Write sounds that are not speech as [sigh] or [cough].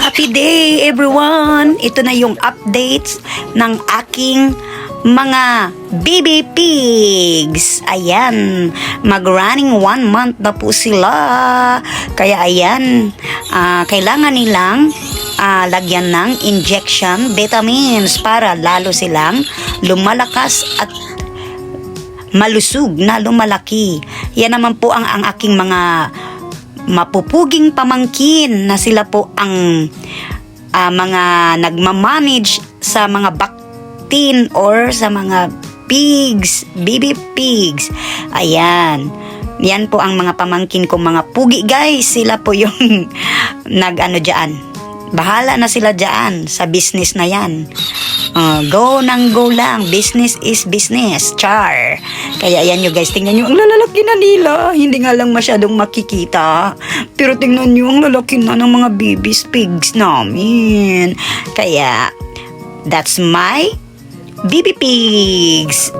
Happy day everyone! Ito na yung updates ng aking mga baby pigs. Ayan, mag-running one month na po sila. Kaya ayan, ah, kailangan nilang ah, lagyan ng injection vitamins para lalo silang lumalakas at malusog na lumalaki. Yan naman po ang, ang aking mga mapupuging pamangkin na sila po ang ah, mga nagmamanage sa mga baktin or sa mga pigs, baby pigs. Ayan. Yan po ang mga pamangkin ko mga pugi guys. Sila po yung [laughs] nag-ano dyan. Bahala na sila dyan sa business na yan. Ah, go nang go lang. Business is business. Char. Kaya yan nyo guys, tingnan nyo, ang lalaki na nila. Hindi nga lang masyadong makikita. Pero tingnan nyo, ang lalaki na ng mga babies pigs namin. Kaya, that's my baby pigs.